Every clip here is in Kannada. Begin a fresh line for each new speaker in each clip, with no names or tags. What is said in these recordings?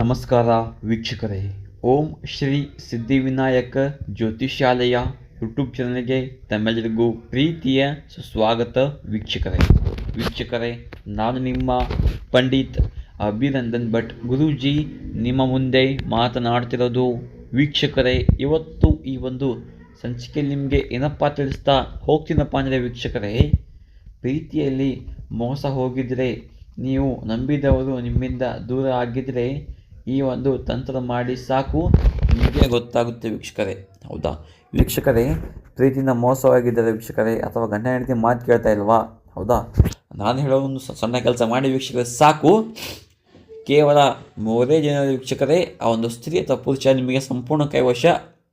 ನಮಸ್ಕಾರ ವೀಕ್ಷಕರೇ. ಓಂ ಶ್ರೀ ಸಿದ್ಧಿವಿನಾಯಕ ಜ್ಯೋತಿಷ್ಯಾಲಯ ಯೂಟ್ಯೂಬ್ ಚಾನಲ್ಗೆ ತಮ್ಮೆಲ್ಲರಿಗೂ ಪ್ರೀತಿಯ ಸುಸ್ವಾಗತ ವೀಕ್ಷಕರೇ. ವೀಕ್ಷಕರೇ, ನಾನು ನಿಮ್ಮ ಪಂಡಿತ್ ಅಭಿನಂದನ್ ಭಟ್ ಗುರೂಜಿ. ನಿಮ್ಮ ಮುಂದೆ ಮಾತನಾಡ್ತಿರೋದು ವೀಕ್ಷಕರೇ, ಇವತ್ತು ಈ ಒಂದು ಸಂಚಿಕೆಯಲ್ಲಿ ನಿಮಗೆ ಏನಪ್ಪ ತಿಳಿಸ್ತಾ ಹೋಗ್ತೀನಪ್ಪ ಅಂದರೆ ವೀಕ್ಷಕರೇ, ಪ್ರೀತಿಯಲ್ಲಿ ಮೋಸ ಹೋಗಿದ್ರೆ, ನೀವು ನಂಬಿದವರು ನಿಮ್ಮಿಂದ ದೂರ ಆಗಿದ್ದರೆ ಈ ಒಂದು ತಂತ್ರ ಮಾಡಿ ಸಾಕು. ನಿಮಗೆ ಗೊತ್ತಾಗುತ್ತೆ ವೀಕ್ಷಕರೇ. ಹೌದಾ? ವೀಕ್ಷಕರೇ, ಪ್ರೀತಿಯಿಂದ ಮೋಸವಾಗಿದ್ದಾರೆ ವೀಕ್ಷಕರೇ, ಅಥವಾ ಗಂಡ ಹೆಂಡತಿ ಮಾತು ಕೇಳ್ತಾ ಇಲ್ವಾ? ಹೌದಾ? ನಾನು ಹೇಳೋ ಒಂದು ಸಣ್ಣ ಕೆಲಸ ಮಾಡಿ ವೀಕ್ಷಕರೇ, ಸಾಕು. ಕೇವಲ ಮೂರೇ ಜನ ವೀಕ್ಷಕರೇ, ಆ ಒಂದು ಸ್ತ್ರೀ ಅಥವಾ ಪುರುಷ ನಿಮಗೆ ಸಂಪೂರ್ಣ ಕೈವಶ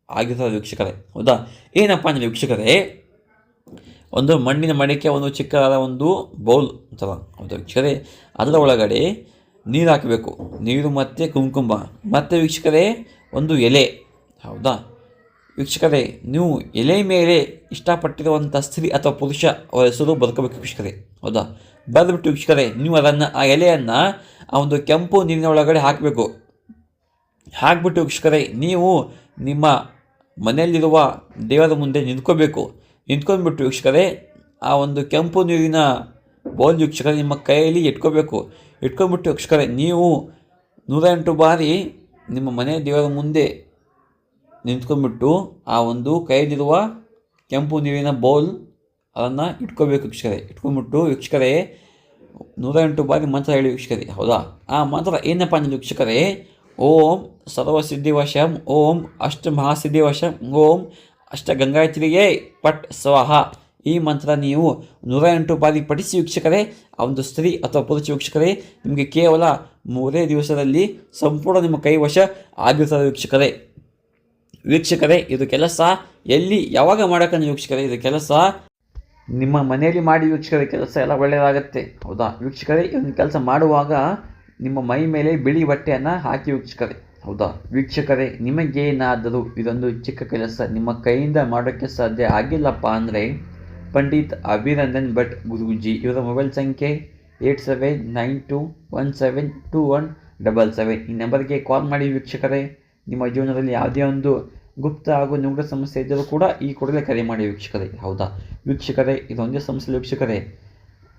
ಆಗಿರ್ತಾರೆ ವೀಕ್ಷಕರೇ. ಹೌದಾ? ಏನಪ್ಪ ಅಂದರೆ ವೀಕ್ಷಕರೇ, ಒಂದು ಮಣ್ಣಿನ ಮಡಿಕೆ ಒಂದು ಚಿಕ್ಕದಾದ ಒಂದು ಬೌಲ್ ಅಂತಾರ ಹೌದಾ ವೀಕ್ಷಕರೇ? ಅದರ ಒಳಗಡೆ ನೀರು ಹಾಕಬೇಕು ನೀರು ಮತ್ತು ಕುಂಕುಮ. ಮತ್ತು ವೀಕ್ಷಕರೇ, ಒಂದು ಎಲೆ. ಹೌದಾ? ವೀಕ್ಷಕರೇ, ನೀವು ಎಲೆ ಮೇಲೆ ಇಷ್ಟಪಟ್ಟಿರುವಂಥ ಸ್ತ್ರೀ ಅಥವಾ ಪುರುಷ, ಅವರ ಹೆಸರು ಬರ್ಕೋಬೇಕು ವೀಕ್ಷಕರೇ. ಹೌದಾ? ಬರೆದ್ಬಿಟ್ಟು ವೀಕ್ಷಕರೇ, ನೀವು ಅದನ್ನು, ಆ ಎಲೆಯನ್ನು ಆ ಒಂದು ಕೆಂಪು ನೀರಿನ ಒಳಗಡೆ ಹಾಕಬೇಕು. ಹಾಕ್ಬಿಟ್ಟು ವೀಕ್ಷಕರೇ, ನೀವು ನಿಮ್ಮ ಮನೆಯಲ್ಲಿರುವ ದೇವರ ಮುಂದೆ ನಿಂತ್ಕೋಬೇಕು. ನಿಂತ್ಕೊಂಡ್ಬಿಟ್ಟು ವೀಕ್ಷಕರೇ, ಆ ಒಂದು ಕೆಂಪು ನೀರಿನ ಬೌಲ್ ವೀಕ್ಷಕರ ನಿಮ್ಮ ಕೈಯಲ್ಲಿ ಇಟ್ಕೋಬೇಕು. ಇಟ್ಕೊಂಡ್ಬಿಟ್ಟು ವೀಕ್ಷಕರೇ ನೀವು ನೂರ ಎಂಟು ಬಾರಿ ನಿಮ್ಮ ಮನೆ ದೇವರ ಮುಂದೆ ನಿಂತ್ಕೊಂಡ್ಬಿಟ್ಟು ಆ ಒಂದು ಕೈಯಲ್ಲಿರುವ ಕೆಂಪು ನೀರಿನ ಬೌಲ್ ಅದನ್ನು ಇಟ್ಕೋಬೇಕು ವೀಕ್ಷಕರೇ ಇಟ್ಕೊಂಡ್ಬಿಟ್ಟು ವೀಕ್ಷಕರೇ ನೂರ ಎಂಟು ಬಾರಿ ಮಂತ್ರ ಹೇಳಿ ವೀಕ್ಷಕರೇ. ಹೌದಾ? ಆ ಮಂತ್ರ ಏನಪ್ಪ ಅಂದ್ರೆ ವೀಕ್ಷಕರೇ, ಓಂ ಸರ್ವಸಿದ್ಧಿವಶಂ, ಓಂ ಅಷ್ಟ ಮಹಾಸಿದ್ಧಿವಶಂ ಓಂ ಅಷ್ಟ ಗಂಗಾಯತ್ರಿಗೆ ಪಟ್ ಸ್ವಾಹ. ಈ ಮಂತ್ರ ನೀವು ನೂರ ಎಂಟು ಬಾರಿ ಪಠಿಸಿ ವೀಕ್ಷಕರೇ ಆ ಒಂದು ಸ್ತ್ರೀ ಅಥವಾ ಪುರುಷ ವೀಕ್ಷಕರೇ, ನಿಮಗೆ ಕೇವಲ ಮೂರೇ ದಿವಸದಲ್ಲಿ ಸಂಪೂರ್ಣ ನಿಮ್ಮ ಕೈವಶ ಆಗಿರ್ತದೆ ವೀಕ್ಷಕರೇ. ವೀಕ್ಷಕರೇ, ಇದು ಕೆಲಸ ಎಲ್ಲಿ, ಯಾವಾಗ ಮಾಡೋಕ್ಕಂದ್ರೆ ವೀಕ್ಷಕರೇ, ಇದು ಕೆಲಸ ನಿಮ್ಮ ಮನೆಯಲ್ಲಿ ಮಾಡಿ ವೀಕ್ಷಕರೇ, ಕೆಲಸ ಎಲ್ಲ ಒಳ್ಳೆಯದಾಗತ್ತೆ. ಹೌದಾ? ವೀಕ್ಷಕರೇ ಇದನ್ನು ಕೆಲಸ ಮಾಡುವಾಗ ನಿಮ್ಮ ಮೈ ಮೇಲೆ ಬಿಳಿ ಬಟ್ಟೆಯನ್ನು ಹಾಕಿ ವೀಕ್ಷಕರೇ. ಹೌದಾ? ವೀಕ್ಷಕರೇ, ನಿಮಗೇನಾದರೂ ಇದೊಂದು ಚಿಕ್ಕ ಕೆಲಸ ನಿಮ್ಮ ಕೈಯಿಂದ ಮಾಡೋಕ್ಕೆ ಸಾಧ್ಯ ಆಗಿಲ್ಲಪ್ಪ ಅಂದರೆ ಪಂಡಿತ್ ಅಭಿನಂದನ್ ಭಟ್ ಗುರೂಜಿ. ಇವರ ಮೊಬೈಲ್ ಸಂಖ್ಯೆ eight seven nine two one seven two one double seven. ಈ ನಂಬರ್ಗೆ ಕಾಲ್ ಮಾಡಿ ವೀಕ್ಷಕರೇ, ನಿಮ್ಮ ಜೀವನದಲ್ಲಿ ಯಾವುದೇ ಒಂದು ಗುಪ್ತ ಹಾಗೂ ನಿಗೂಢ ಸಮಸ್ಯೆ ಇದ್ದರೂ ಕೂಡ ಈ ಕೂಡಲೇ ಕರೆ ಮಾಡಿ ವೀಕ್ಷಕರೇ. ಹೌದಾ? ವೀಕ್ಷಕರೇ, ಇದೊಂದೇ ಸಮಸ್ಯೆ ವೀಕ್ಷಕರೇ,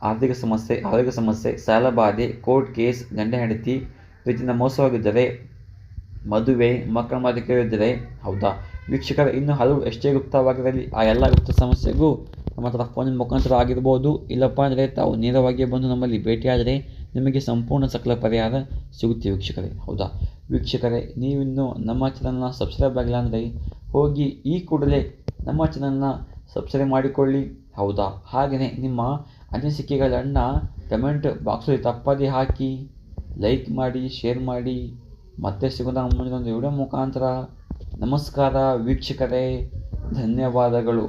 ಆರ್ಥಿಕ ಸಮಸ್ಯೆ, ಆರೋಗ್ಯ ಸಮಸ್ಯೆ, ಸಾಲ ಬಾಧೆ, ಕೋರ್ಟ್ ಕೇಸ್, ಗಂಡ ಹೆಂಡತಿ ಪ್ರೀತಿನ ಮೋಸವಾಗಿದ್ದರೆ ಮದುವೆ, ಮಕ್ಕಳ ಮಾತು ಕೇಳಿದ್ದರೆ, ಹೌದಾ? ವೀಕ್ಷಕರ, ಇನ್ನು ಹಲವು ಎಷ್ಟೇ ಗುಪ್ತವಾಗಿರಲಿ, ಆ ಎಲ್ಲ ಗುಪ್ತ ಸಮಸ್ಯೆಗೂ ನಮ್ಮ ಹತ್ರ ಫೋನಿನ ಮುಖಾಂತರ ಆಗಿರ್ಬೋದು, ಇಲ್ಲಪ್ಪ ಅಂದರೆ ತಾವು ನೇರವಾಗಿ ಬಂದು ನಮ್ಮಲ್ಲಿ ಭೇಟಿಯಾದರೆ ನಿಮಗೆ ಸಂಪೂರ್ಣ ಸಕಲ ಪರಿಹಾರ ಸಿಗುತ್ತೆ ವೀಕ್ಷಕರೇ. ಹೌದಾ? ವೀಕ್ಷಕರೇ, ನೀವಿನ್ನೂ ನಮ್ಮ ಚಾನಲ್ನ ಸಬ್ಸ್ಕ್ರೈಬ್ ಆಗಿಲ್ಲ ಅಂದರೆ ಹೋಗಿ ಈ ಕೂಡಲೇ ನಮ್ಮ ಚಾನಲ್ನ ಸಬ್ಸ್ಕ್ರೈಬ್ ಮಾಡಿಕೊಳ್ಳಿ. ಹೌದಾ? ಹಾಗೆಯೇ ನಿಮ್ಮ ಅನಿಸಿಕೆಗಳನ್ನು ಕಮೆಂಟ್ ಬಾಕ್ಸಲ್ಲಿ ತಪ್ಪದೇ ಹಾಕಿ ಲೈಕ್ ಮಾಡಿ ಶೇರ್ ಮಾಡಿ. ಮತ್ತೆ ಸಿಗೋದ ಮುಂದಿನ ಒಂದು ವಿಡಿಯೋ ಮುಖಾಂತರ. ನಮಸ್ಕಾರ ವೀಕ್ಷಕರೇ. ಧನ್ಯವಾದಗಳು.